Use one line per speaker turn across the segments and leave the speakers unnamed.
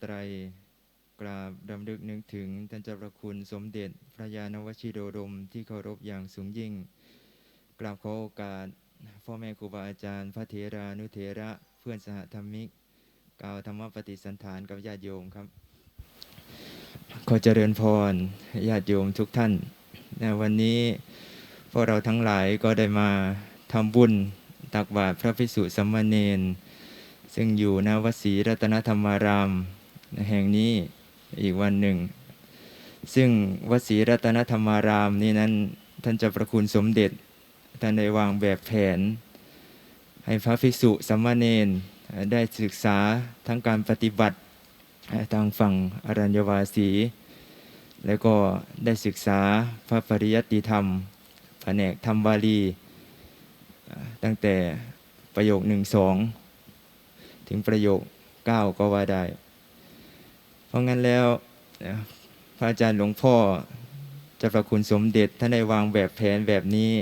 ไตร กราบดำลึกนึกถึงท่านเจ้าพระคุณสมเด็จพระยาณวชิโดดมที่เคารพอย่างสูงยิ่ง กราบขอโอกาสพ่อแม่ครูบาอาจารย์ พระเถรานุเถระเพื่อนสหธรรมิกกล่าวธรรมปฏิสันฐานกับญาติโยมครับ ขอเจริญพรญาติโยมทุกท่านในวันนี้พวกเราทั้งหลายก็ได้มาทำบุญตักบาตรพระภิกษุสัมมาเนนซึ่งอยู่ณวัดศรีรัตนธรรมาราม แห่งนี้อีกวันหนึ่ง ซึ่งวัดศรีรัตนธรรมารามนี้นั้น ท่านเจะประคุณสมเด็จ ท่านได้วางแบบแผน ให้พระภิกษุสัมมาเนนได้ศึกษาทั้งการปฏิบัติทางฝั่งอรัญญวาสี แล้วก็ได้ศึกษาพระปริยัติธรรมแผนกธรรมบาลี ตั้งแต่ประโยคหนึ่งสองถึงประโยคเก้าก็ว่าได้ เพราะงั้นแล้วพระอาจารย์หลวงพ่อจะประคุณสมเด็จท่านได้วางแบบแผนแบบนี้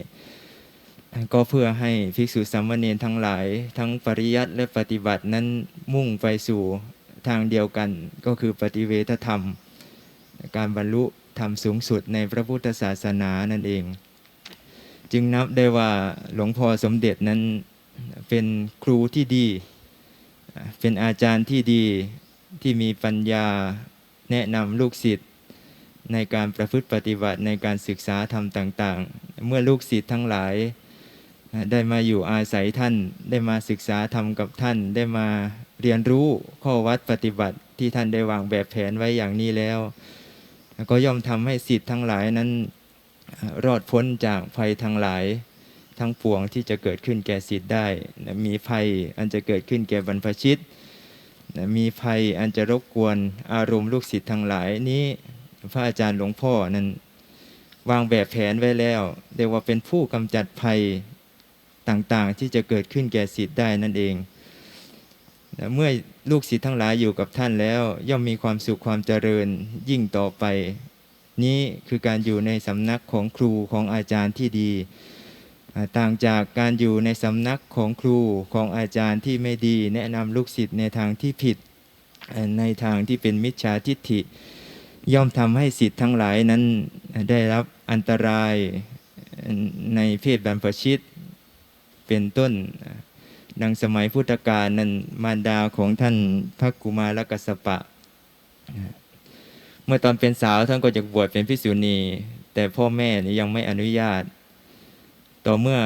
ก็เพื่อให้ภิกษุสามเณรทั้งหลาย ทั้งปริยัติและปฏิบัตินั้นมุ่งไปสู่ทางเดียวกันก็คือปฏิเวทธรรม การบรรลุธรรมสูงสุดในพระพุทธศาสนานั่นเอง จึงนับได้ว่าหลวงพ่อสมเด็จนั้นเป็นครูที่ดี เป็นอาจารย์ที่ดี ที่มีปัญญาแนะนำลูกศิษย์ในการประพฤติปฏิบัติในการศึกษาธรรมต่าง ๆ เมื่อลูกศิษย์ทั้งหลายได้มาอยู่อาศัยท่าน ได้มาศึกษาธรรมกับท่าน ได้มาเรียนรู้ข้อวัดปฏิบัติที่ท่านได้วางแบบแผนไว้อย่างนี้แล้ว ก็ย่อมทำให้ศิษย์ทั้งหลายนั้นรอดพ้นจากภัยทั้งหลายทั้งปวงที่จะเกิดขึ้นแก่ศิษย์ได้ มีภัยอันจะเกิดขึ้นแก่บรรพชิต มีภัยอันจะรบกวนอารมณ์ลูกศิษย์ทั้งหลายนี้พระอาจารย์หลวงพ่อนั้นวางแบบแผนไว้แล้วเรียกว่าเป็นผู้กำจัดภัยต่างๆ ที่จะเกิดขึ้นแก่ศิษย์ได้นั่นเองเมื่อลูกศิษย์ทั้งหลายอยู่กับท่านแล้ว ย่อมมีความสุขความเจริญยิ่งต่อไป นี้คือการอยู่ในสำนักของครูของอาจารย์ที่ดี ต่างจากการอยู่ในสำนักของครูของอาจารย์ที่ไม่ดี แนะนำลูกศิษย์ในทางที่ผิดในทางที่เป็นมิจฉาทิฏฐิ ย่อมทำให้ศิษย์ทั้งหลายนั้นได้รับอันตรายในเพศบรรพชิตเป็นต้นดังสมัยพุทธกาลนั้นมารดาของท่านพระกุมารกัสปะ เมื่อตอนเป็นสาวท่านก็จะบวชเป็นพิสุณี แต่พ่อแม่ยังไม่อนุญาต ต่อเมื่อ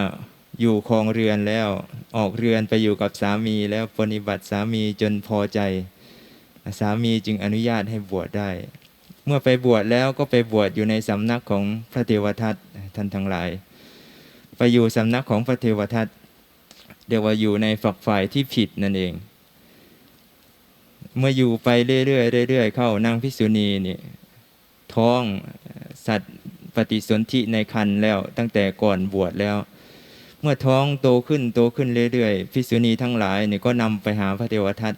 อยู่ครองเรือนแล้วออกเรือนไปอยู่กับสามีแล้วปฏิบัติสามีจนพอใจ สามีจึงอนุญาตให้บวชได้ เมื่อไปบวชแล้วก็ไปบวชอยู่ในสำนักของพระเทวทัตท่านทั้งหลาย ไปอยู่สำนักของพระเทวทัตเรียกว่าอยู่ในฝักฝ่ายที่ผิดนั่นเอง เมื่ออยู่ไปเรื่อยๆเรื่อยๆเข้านางพิษุณีนี่ท้องสัตว์ ปฏิสนธิในคันแล้วตั้งแต่ก่อนบวชแล้ว เมื่อท้องโตขึ้นโตขึ้นเรื่อยๆพิสุณีทั้งหลายเนี่ยก็นำไปหาพระเทวทัต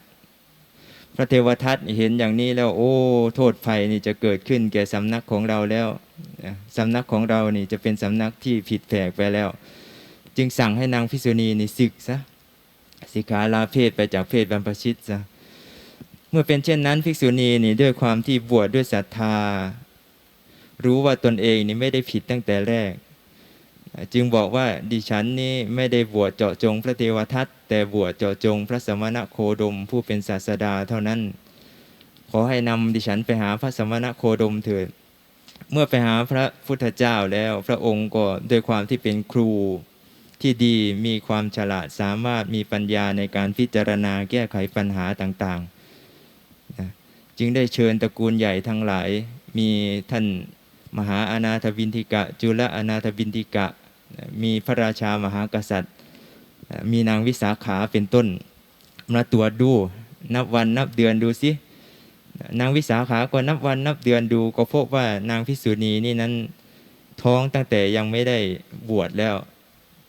พระเทวทัตเห็นอย่างนี้แล้ว โอ้โทษภัยนี่จะเกิดขึ้นแก่สำนักของเราแล้วสำนักของเรานี่จะเป็นสำนักที่ผิดแผกไปแล้ว จึงสั่งให้นางพิสุณีนี่ศึกซะสิกขาลาเพศไปจากเพศบรรพชิตซะเมื่อเป็นเช่นนั้นภิกษุณีนี่ด้วยความที่บวชดด้วยศรัทธา รู้ว่าตนเองนี่ไม่ได้ผิดตั้งแต่แรก จึงบอกว่าดิฉันนี่ไม่ได้บวชเจาะจงพระเทวทัตแต่บวชเจาะจงพระสมณะโคดมผู้เป็นศาสดาเท่านั้น ขอให้นำดิฉันไปหาพระสมณะโคดมเถิดเมื่อไปหาพระพุทธเจ้าแล้วพระองค์ก็ด้วยความที่เป็นครูที่ดีมีความฉลาดสามารถมีปัญญาในการพิจารณาแก้ไขปัญหาต่างๆ จึงได้เชิญตระกูลใหญ่ทั้งหลายมีท่าน มหาอนาถบินทิกะ จุลอนาถบินทิกะ มีพระราชามหากษัตริย์ มีนางวิสาขาเป็นต้น มาตรวจดูนับวันนับเดือนดูสินางวิสาขาก็นับวันนับเดือนดูก็พบว่านางพิสุณีนี่นั้นท้องตั้งแต่ยังไม่ได้บวชแล้ว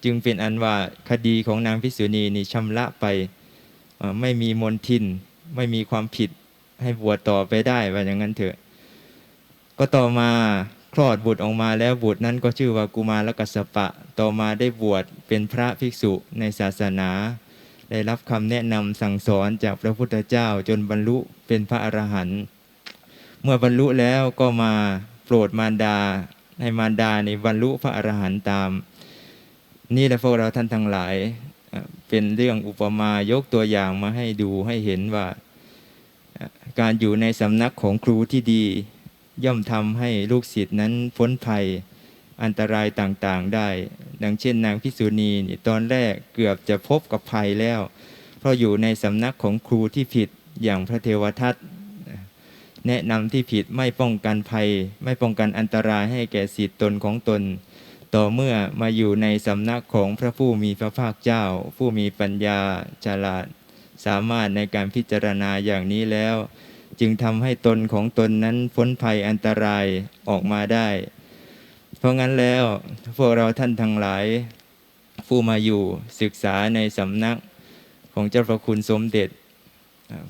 จึงเป็นอันว่าคดีของนางพิสุณีนี่ชำระไปไม่มีมนทิน ไม่มีความผิดให้บวชต่อไปได้ว่าอย่างนั้นเถอะ ก็ต่อมาคลอดบุตรออกมาแล้วบุตรนั้นก็ชื่อว่ากุมารกัสปะ ต่อมาได้บวชเป็นพระภิกษุในศาสนา ได้รับคำแนะนำสั่งสอนจากพระพุทธเจ้าจนบรรลุเป็นพระอรหันต์เมื่อบรรลุแล้วก็มาโปรดมารดาให้มารดาในบรรลุพระอรหันต์ตาม นี่แหละพวกเราท่านทั้งหลายเป็นเรื่องอุปมายกตัวอย่างมาให้ดูให้เห็นว่า การอยู่ในสำนักของครูที่ดี ย่อมทำให้ลูกศิษย์นั้นพ้นภัยอันตรายต่างๆได้ ดังเช่นนางพิษุณีนี่ตอนแรกเกือบจะพบกับภัยแล้ว เพราะอยู่ในสำนักของครูที่ผิดอย่างพระเทวทัตแนะนำที่ผิดไม่ป้องกันภัย ไม่ป้องกันอันตรายให้แก่ศิษย์ตนของตน ต่อเมื่อมาอยู่ในสำนักของพระผู้มีพระภาคเจ้า ผู้มีปัญญาฉลาด สามารถในการพิจารณาอย่างนี้แล้ว จึงทำให้ตนของตนนั้นพ้นภัยอันตรายออกมาได้ เพราะงั้นแล้วพวกเราท่านทั้งหลาย ผู้มาอยู่ศึกษาในสำนักของเจ้าพระคุณสมเด็จ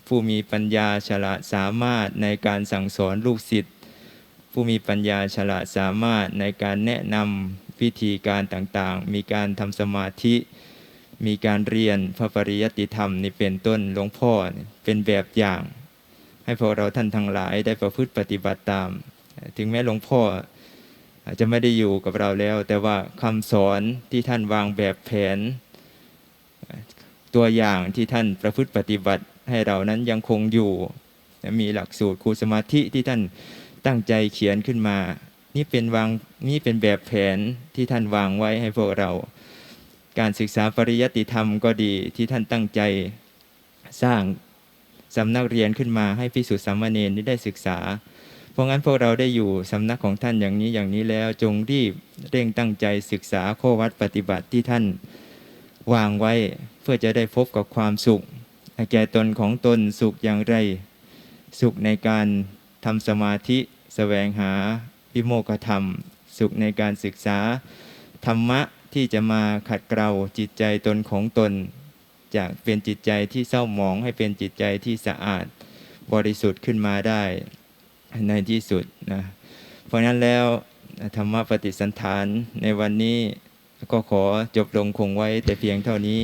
ผู้มีปัญญาฉลาดสามารถในการสั่งสอนลูกศิษย์ผู้มีปัญญาฉลาดสามารถในการแนะนำวิธีการต่างๆ มีการทำสมาธิมีการเรียนพระปริยติธรรมนี่เป็นต้นหลวงพ่อเป็นแบบอย่าง ให้พวกเราท่านทั้งหลายได้ประพฤติปฏิบัติตาม ถึงแม้หลวงพ่ออาจจะไม่ได้อยู่กับเราแล้ว แต่ว่าคำสอนที่ท่านวางแบบแผน ตัวอย่างที่ท่านประพฤติปฏิบัติให้เรานั้นยังคงอยู่ มีหลักสูตรครูสมาธิที่ท่านตั้งใจเขียนขึ้นมา นี่เป็นวางนี่เป็นแบบแผนที่ท่านวางไว้ให้พวกเรา การศึกษาปริยัติธรรมก็ดีที่ท่านตั้งใจสร้าง สำนักเรียนขึ้นมาให้พิสุทธิสามเณรได้ศึกษา เพราะงั้นพวกเราได้อยู่สำนักของท่านอย่างนี้อย่างนี้แล้วจงรีบเร่งตั้งใจศึกษาข้อวัดปฏิบัติที่ท่านวางไว้เพื่อจะได้พบกับความสุขแก่ตนของตนสุขอย่างไร สุขในการทำสมาธิแสวงหาวิโมกขธรรม สุขในการศึกษา ธรรมะที่จะมาขัดเกลาจิตใจตนของตน จากเป็นจิตใจที่เศร้าหมองให้เป็นจิตใจที่สะอาดบริสุทธิ์ขึ้นมาได้ในที่สุดนะเพราะนั้นแล้วธรรมปฏิสันฐานในวันนี้ก็ขอจบลงคงไว้แต่เพียงเท่านี้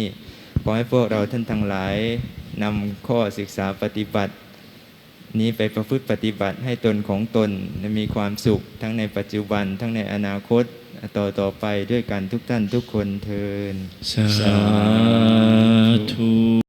ขอให้พวกเราท่านทั้งหลายนำข้อศึกษาปฏิบัติ นี้ไปประพฤติปฏิบัติให้ตนของตนมีความสุขทั้งในปัจจุบันทั้งในอนาคตต่อต่อไปด้วยกันทุกท่านทุกคนเทิน
สา ธุ